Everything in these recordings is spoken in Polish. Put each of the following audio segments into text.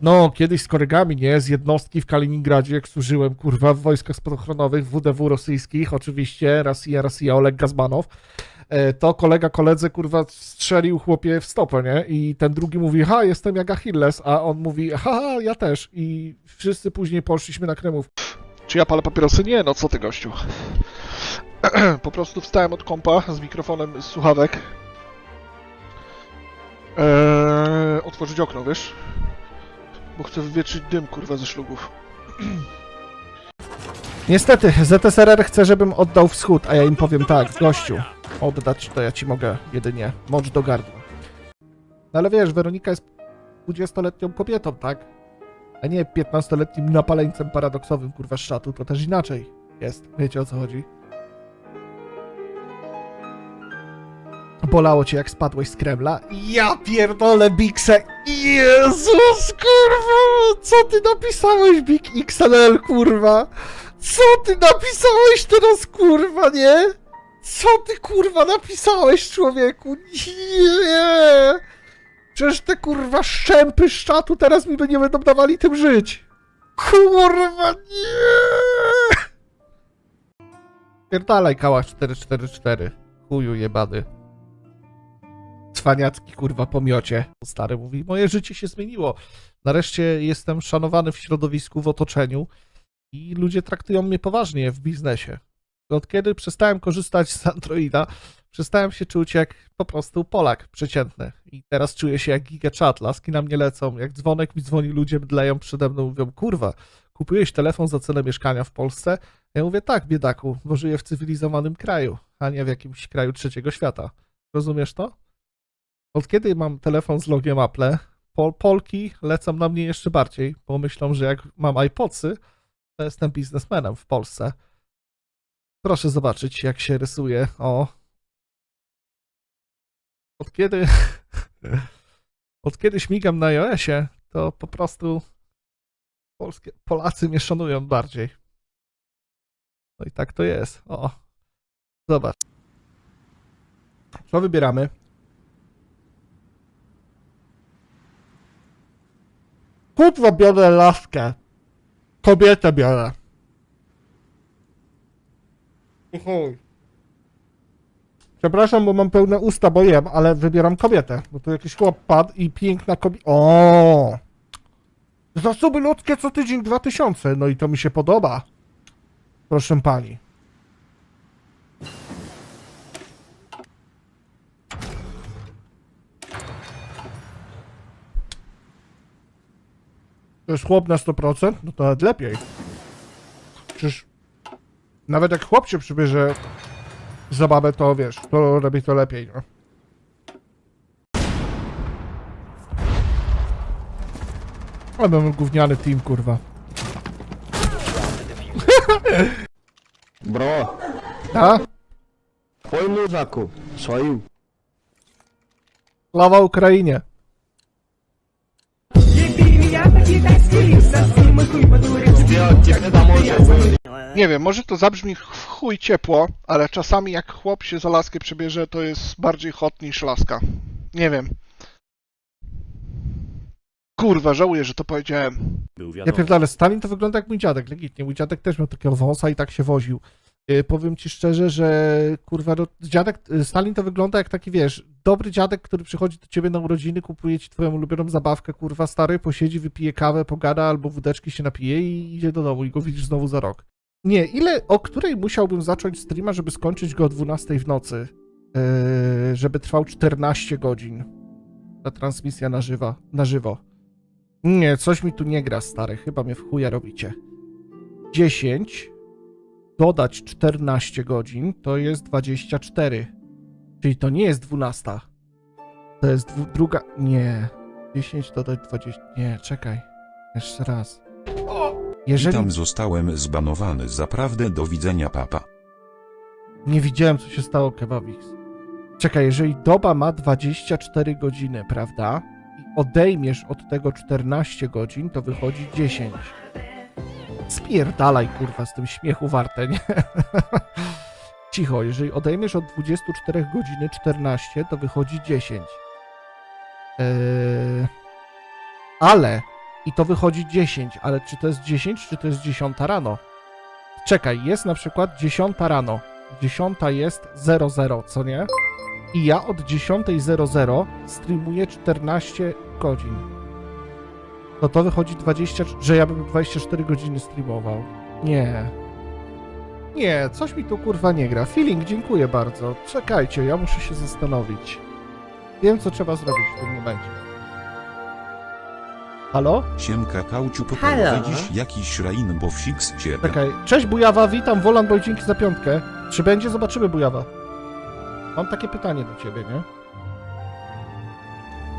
No, kiedyś z kolegami, nie? Z jednostki w Kaliningradzie, jak służyłem, kurwa, w wojskach spadochronowych WDW rosyjskich, oczywiście, Rosja, Rosja, Oleg Gazmanow, e, to kolega koledze, kurwa, strzelił chłopie w stopę, nie? I ten drugi mówi, ha, jestem jak Achilles, a on mówi, ha, ja też. I wszyscy później poszliśmy na Kremów. Czy ja palę papierosy? Nie, no co ty, gościu. po prostu wstałem od kompa z mikrofonem z słuchawek. Eee, otworzyć okno, wiesz? Bo chcę wywietrzyć dym, kurwa, ze szlugów. Niestety, ZSRR chce, żebym oddał wschód, a ja im powiem tak, gościu, oddać to ja ci mogę jedynie mocz do gardła. No ale wiesz, Weronika jest 20-letnią kobietą, tak? A nie 15-letnim napaleńcem paradoksowym, kurwa, szatu, to też inaczej jest. Wiecie o co chodzi? Bolało cię jak spadłeś z Kremla? Ja pierdolę, Bigse! Jezus, kurwa! Co ty napisałeś, Big XNL, kurwa? Co ty napisałeś teraz, kurwa, nie? Co ty, kurwa, napisałeś, człowieku? Nie! Przecież te, kurwa, szczępy z czatu teraz mi nie będą dawali tym żyć! Kurwa, nie! Pierdalaj, kałach 444. Chuju jebany cwaniacki kurwa pomiocie. Stary mówi, moje życie się zmieniło. Nareszcie jestem szanowany w środowisku, w otoczeniu i ludzie traktują mnie poważnie w biznesie. Od kiedy przestałem korzystać z Androida, przestałem się czuć jak po prostu Polak przeciętny. I teraz czuję się jak gigachat, laski na mnie lecą, jak dzwonek mi dzwoni, ludzie mdleją przede mną, mówią, kurwa, kupiłeś telefon za cenę mieszkania w Polsce? Ja mówię, tak, biedaku, bo żyję w cywilizowanym kraju, a nie w jakimś kraju trzeciego świata. Rozumiesz to? Od kiedy mam telefon z logiem Apple, Pol Polki lecą na mnie jeszcze bardziej, bo myślą, że jak mam iPodsy, to jestem biznesmenem w Polsce. Proszę zobaczyć, jak się rysuje. O. Od kiedy. Od kiedy śmigam na iOSie, to po prostu polskie, Polacy mnie szanują bardziej. No i tak to jest. O. Zobacz. Co wybieramy? Kurwa, biorę laskę. Kobietę biorę. I chuj. Przepraszam, bo mam pełne usta, bo jem, ale wybieram kobietę. Bo tu jakiś chłop padł i piękna kobieta. O! Zasoby ludzkie co tydzień 2000. No i to mi się podoba. Proszę pani. to jest chłop na 100%, no to nawet lepiej. Przecież nawet jak chłop się przybierze za babę, to wiesz, to robi to lepiej, no. Ale mamy gówniany team, kurwa. Bro, A? twoim luzaku, swoim. Lawa Ukrainie. Nie wiem, może to zabrzmi w chuj ciepło, ale czasami jak chłop się za laskę przebierze, to jest bardziej hot niż laska. Nie wiem. Kurwa, żałuję, że to powiedziałem. Ja pierdolę, Stalin to wygląda jak mój dziadek, legitnie. Mój dziadek też miał takiego wąsa i tak się woził. Yy, powiem ci szczerze, że kurwa, no, dziadek, yy, Stalin to wygląda jak taki, wiesz, dobry dziadek, który przychodzi do ciebie na urodziny, kupuje ci twoją ulubioną zabawkę, kurwa, stary, posiedzi, wypije kawę, pogada albo wódeczki się napije i idzie do domu i go widzisz znowu za rok. Nie, ile, o której musiałbym zacząć streama, żeby skończyć go o 12 w nocy? Yy, żeby trwał 14 godzin. Ta transmisja na, żywa, na żywo. Nie, coś mi tu nie gra, stary. Chyba mnie w chuja robicie. 10 dodać 14 godzin to jest 24. Czyli to nie jest 12. To jest druga. Nie. 10 dodać 20. Nie, czekaj. Jeszcze raz. Jeżeli. Tam zostałem zbanowany. Zaprawdę do widzenia papa. Nie widziałem, co się stało, Kebabix. Czekaj, jeżeli doba ma 24 godziny, prawda? I odejmiesz od tego 14 godzin, to wychodzi 10. Spierdalaj, kurwa, z tym śmiechu warte, nie? Cicho, jeżeli odejmiesz od 24 godziny 14, to wychodzi 10. Eee... Ale I to wychodzi 10, ale czy to jest 10, czy to jest 10 rano? Czekaj, jest na przykład 10 rano. 10 jest 00, co nie? I ja od 10.00 streamuję 14 godzin. No to wychodzi 20, że ja bym 24 godziny streamował. Nie. Nie, coś mi tu kurwa nie gra. Feeling, dziękuję bardzo. Czekajcie, ja muszę się zastanowić. Wiem, co trzeba zrobić w tym momencie. Halo? Siemka kauciu Halo? poprowadzisz jakiś Rainbow Six 7. Czekaj. Cześć Bujawa, witam. Wolan Boy, dzięki za piątkę. Czy będzie? Zobaczymy Bujawa. Mam takie pytanie do ciebie, nie?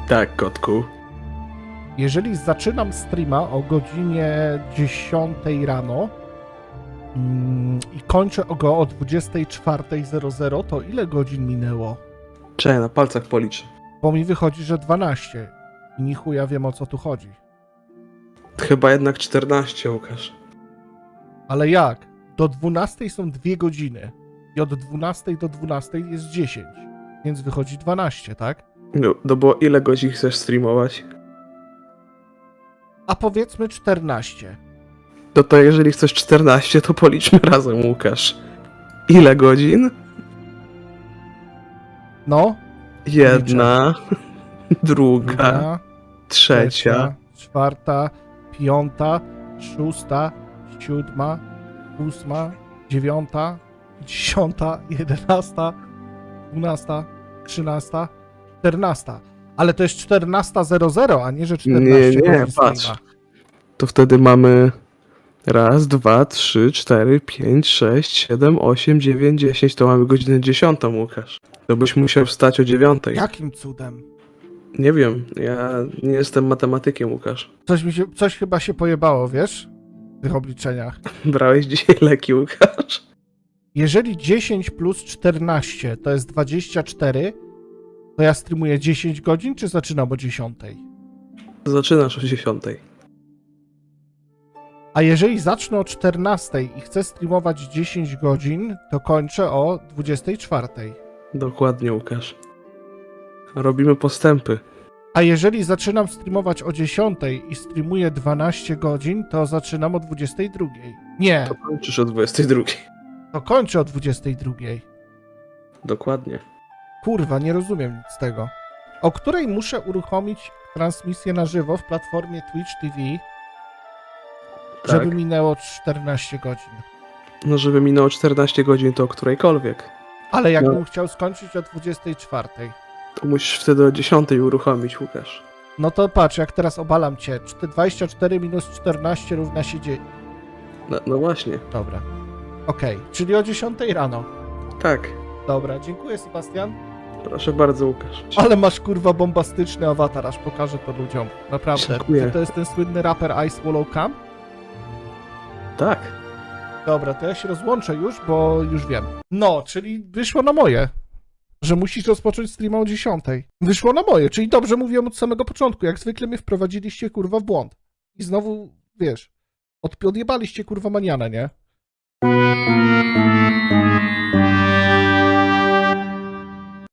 Tak, kotku. Jeżeli zaczynam streama o godzinie 10 rano mm, i kończę go o 24.00, to ile godzin minęło? Czekaj, na palcach policzę. Bo mi wychodzi, że 12. I ni chuja wiem o co tu chodzi. Chyba jednak 14, Łukasz. Ale jak? Do 12 są 2 godziny. I od 12 do 12 jest 10. Więc wychodzi 12, tak? No, no bo ile godzin chcesz streamować? A powiedzmy 14. No to jeżeli chcesz 14, to policzmy razem, Łukasz. Ile godzin? No. Jedna, druga, Druga, trzecia. czwarta, piąta, szósta, siódma, ósma, dziewiąta, dziesiąta, jedenasta, dwunasta, trzynasta, czternasta. Ale to jest 14.00, a nie, że 14 Nie, nie, patrz. To wtedy mamy raz, dwa, trzy, cztery, pięć, sześć, siedem, osiem, dziewięć, dziesięć. To mamy godzinę dziesiątą, Łukasz. To byś musiał wstać o dziewiątej. Jakim cudem? Nie wiem, ja nie jestem matematykiem, Łukasz. Coś, mi się, coś chyba się pojebało, wiesz? W tych obliczeniach. Brałeś dzisiaj leki, Łukasz? Jeżeli 10 plus 14 to jest 24, to ja streamuję 10 godzin, czy zaczynam o 10? Zaczynasz o dziesiątej. A jeżeli zacznę o 14 i chcę streamować 10 godzin, to kończę o 24. Dokładnie, Łukasz. Robimy postępy. A jeżeli zaczynam streamować o 10 i streamuję 12 godzin, to zaczynam o 22. Nie, To kończysz o 22. to kończę o 22. Dokładnie. Kurwa, nie rozumiem nic z tego. O której muszę uruchomić transmisję na żywo w platformie Twitch TV, Tak. żeby minęło 14 godzin. No, żeby minęło 14 godzin, to o którejkolwiek. Ale jakbym No. chciał skończyć o 24, To musisz wtedy o 10 uruchomić, Łukasz. no to patrz, jak teraz obalam cię. Czty- 24 minus 14 równa się 9. No, no właśnie. Dobra. Okej, czyli o 10 rano. Tak. Dobra, dziękuję Sebastian. Proszę bardzo, Łukasz. Ale masz kurwa bombastyczny awatar, aż pokażę to ludziom. Naprawdę. Dziękuję. Czy to jest ten słynny raper Ice Swallow Camp? Tak. Dobra, to ja się rozłączę już, bo już wiem. No, czyli wyszło na moje. Że musisz rozpocząć streama o 10. Wyszło na moje, czyli dobrze mówiłem od samego początku. Jak zwykle mnie wprowadziliście kurwa w błąd. I znowu, wiesz, odjebaliście kurwa manianę, nie?